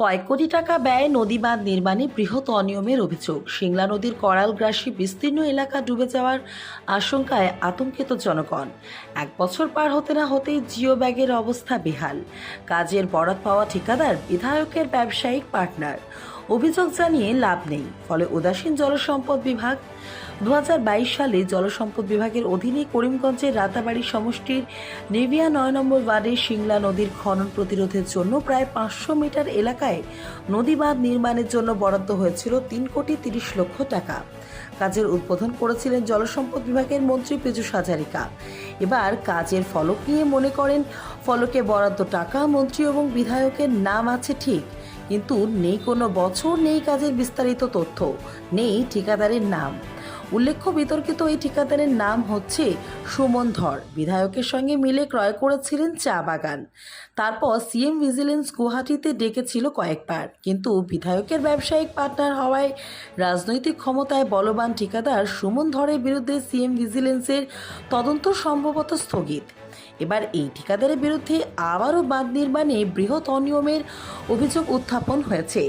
কয়েক কোটি টাকা ব্যয়ে নদী বাঁধ নির্মাণে বৃহৎ অনিয়মের অভিযোগ। সিংলা নদীর করালগ্রাসী বিস্তীর্ণ এলাকা ডুবে যাওয়ার আশঙ্কায় আতঙ্কিত জনগণ। এক বছর পার হতে না হতেই জিও ব্যাগের অবস্থা বেহাল। কাজের বরাত পাওয়া ঠিকাদার, বিধায়কের ব্যবসায়িক পার্টনার। অভিযোগ জানিয়ে লাভ নেই, ফলে উদাসীন জলসম্পদ বিভাগ দু হাজার বাইশ সালে জলসম্পদ বিভাগের অধীনে করিমগঞ্জের রাতাবাড়ি সমষ্টির নেভিয়া নয় নম্বর ওয়ার্ডে সিংলা নদীর খনন প্রতিরোধের জন্য প্রায় পাঁচশো মিটার এলাকায় নদী বাঁধ নির্মাণের জন্য বরাদ্দ হয়েছিল তিন কোটি তিরিশ লক্ষ টাকা। কাজের উদ্বোধন করেছিলেন জলসম্পদ বিভাগের মন্ত্রী পীযূষ হাজারিকা। এবার কাজের ফলক নিয়ে মনে করেন, ফলকে বরাদ্দ টাকা মন্ত্রী এবং বিধায়কের নাম আছে ঠিক, কিন্তু নেই কোনো বছর, নেই কাজের বিস্তারিত তথ্য, নেই ঠিকাদারের নাম। উল্লেখ্য, বিতর্কিত এই ঠিকাদারের নাম হচ্ছে সুমন ধর বিধায়কের সঙ্গে মিলে ক্রয় করেছিলেন চা বাগান। তারপর সিএম ভিজিলেন্স গুয়াহাটিতে ডেকেছিল কয়েকবার। কিন্তু বিধায়কের ব্যবসায়িক পার্টনার হওয়ায় রাজনৈতিক ক্ষমতায় বলবান ঠিকাদার সুমন ধরের বিরুদ্ধে সিএম ভিজিলেন্সের তদন্ত সম্ভবত স্থগিত। এবার এই ঠিকাদারের বিরুদ্ধে আবারও বাঁধ নির্মাণে বৃহৎ অনিয়মের অভিযোগ উত্থাপন হয়েছে।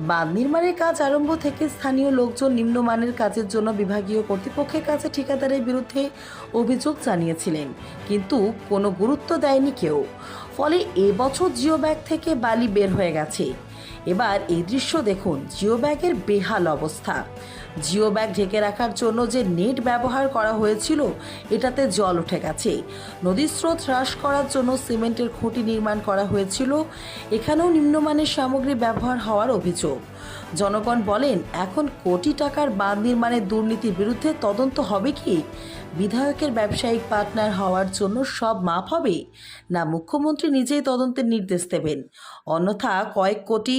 বাঁধ নির্মাণের কাজ আরম্ভ থেকে স্থানীয় লোকজন নিম্নমানের কাজের জন্য বিভাগীয় কর্তৃপক্ষের কাছে ঠিকাদারের বিরুদ্ধে অভিযোগ জানিয়েছিলেন। কিন্তু কোনো গুরুত্ব দেয়নি কেউ। ফলে এবছর জিও ব্যাগ থেকে বালি বের হয়ে গেছে। এবার এই দৃশ্য দেখুন, জিও ব্যাগের বেহাল অবস্থা। জিও ব্যাগ ঢেকে রাখার জন্য যে নেট ব্যবহার করা হয়েছিল, এটাতে জল উঠে গেছে। নদীর স্রোত হ্রাস করার জন্য সিমেন্টের খুঁটি নির্মাণ করা হয়েছিল। এখানেও নিম্নমানের সামগ্রী ব্যবহার হওয়ার অভিযোগ। জনগণ বলেন, এখন কোটি টাকার বাঁধ নির্মাণের দুর্নীতির বিরুদ্ধে তদন্ত হবে কি? বিধায়কের ব্যবসায়িক পার্টনার হওয়ার জন্য সব মাপ হবে? না, মুখ্যমন্ত্রী নিজেই তদন্তের নির্দেশ দেবেন। অন্যথা কয়েক কোটি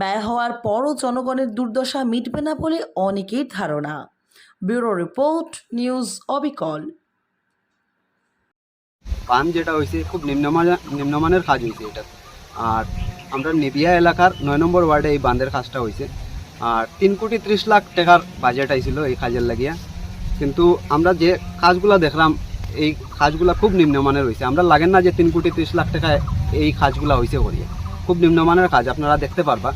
ব্যয় হওয়ার পরও জনগণের দুর্দশা মিটবে না বলে অনেকের ধারণা। ব্যুরো রিপোর্ট, নিউজ অবিকল। কাম যেটা হয়েছে, খুব নিম্নমানের নিম্নমানের কাজ হয়েছে এটা। আর আমরা নেবিয়া এলাকার নয় নম্বর ওয়ার্ডে এই বাঁধের কাজটা হয়েছে আর তিন কোটি ত্রিশ লাখ টাকার বাজেট আইছিল এই কাজের লাগিয়া। কিন্তু আমরা যে কাজগুলা দেখলাম, এই কাজগুলা খুব নিম্নমানের হয়েছে আমরা লাগেন না যে তিন কোটি ত্রিশ লাখ টাকায় এই কাজগুলা হয়েছে করিয়ে। খুব নিম্নমানের কাজ, আপনারা দেখতে পারবা।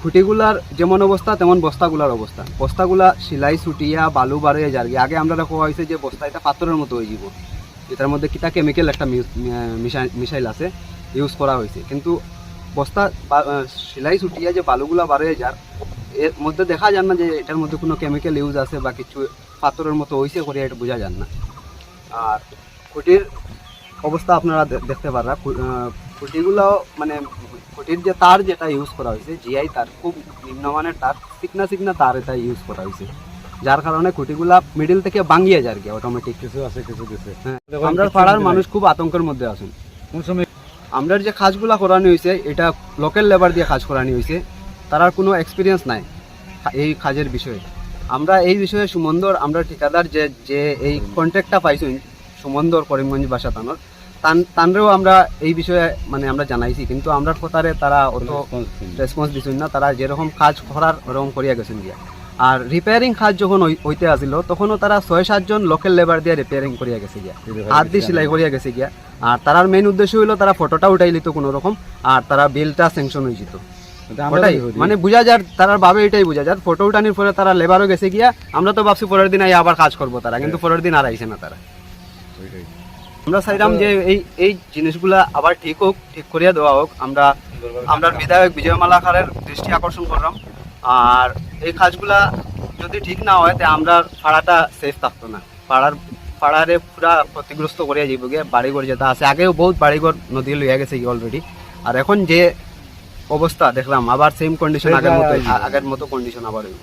খুঁটিগুলার যেমন অবস্থা, তেমন বস্তাগুলার অবস্থা। বস্তাগুলা সিলাই ছুটিয়া, বালু বাড়িয়ে যারগে আগে আমরা দেখা হয়েছে যে বস্তা এটা পাথরের মতো হয়ে যাব এটার মধ্যে কিটা কেমিক্যাল একটা মিসাইল আছে ইউজ করা হয়েছে কিন্তু বস্তা সিলাই ছুটিয়া যে বালুগুলা বাড়িয়ে যার এর মধ্যে দেখা যান না যে এটার মধ্যে কোনো কেমিক্যাল ইউজ আছে বা কিছু পাথরের মতো হয়েছে করে এটা বোঝা যান না। আর খুঁটির অবস্থা আপনারা দেখতে পাররা খুঁটিগুলো মানে খুঁটির যে তার যেটা ইউজ করা হয়েছে জিআই তার খুব নিম্নমানের তার চিকনা চিকনা তার এটা ইউজ করা হয়েছে যার কারণে খুঁটিগুলা মিডিল থেকে ভাঙিয়ে আর কি অটোমেটিক কিছু আছে কিছু কিছু হ্যাঁ। আমরা পাড়ার মানুষ খুব আতঙ্কের মধ্যে আছেন। কোন সময় আমরা যে কাজগুলা করানো হয়েছে এটা লোকাল লেবার দিয়ে কাজ করানো হয়েছে তার কোনো এক্সপিরিয়েন্স নাই এই কাজের বিষয়ে। আমরা এই বিষয়ে সুমন্দর আমরা ঠিকাদার যে যে এই কন্ট্রাক্টটা পাইছি সুমন্দর করিমগঞ্জ বাসা তানোর তান তানরেও আমরা এই বিষয়ে মানে আমরা জানাইছি কিন্তু আমরা কথারে তারা অত রেসপন্স দিচ্ছেন না তারা যেরকম কাজ করার ওরকম করিয়া গেছেন গিয়া। আর রিপেয়ারিং কাজ যখন হইতে আসিল তখনও তারা ছয় সাতজন লোকাল লেবার দিয়ে রিপেয়ারিং করিয়া গেছে গিয়া। হাত দিয়ে সেলাই করিয়া গেছে গিয়া। আর তারার মেইন উদ্দেশ্য হইল তারা ফটোটা উঠাই লিত কোনো রকম আর তারা বিলটা স্যাংশন হয়ে যেত। ওটাই। মানে বুঝা যার তারার ভাবে এটাই বুঝা যার। ফটো উঠানোর পরে তারা লেবারও গেছে গিয়া আমরা তো ভাবছি পরের দিন আই আবার কাজ করব তারা কিন্তু পরের দিন আর আইসে না তারা। আমরা চাইলাম যে এই এই জিনিসগুলা আবার ঠিক হোক ঠিক করিয়া দেওয়া হোক। আমরা আমরা বিধায়ক বিজয় মালাকারের দৃষ্টি আকর্ষণ করলাম। আর এই কাজগুলা যদি ঠিক না হয় তো আমরা পাড়াটা সেফ থাকতো না। পাড়ার পাড়ারে পুরা ক্ষতিগ্রস্ত করে যাইব গিয়ে বাড়িঘর যেটা আছে আগেও বহুত বাড়িঘর নদী লইয়া গেছে অলরেডি আর এখন যে অবস্থা দেখলাম আবার সেম কন্ডিশন আগের মতো আগের মতো কন্ডিশন আবার হইব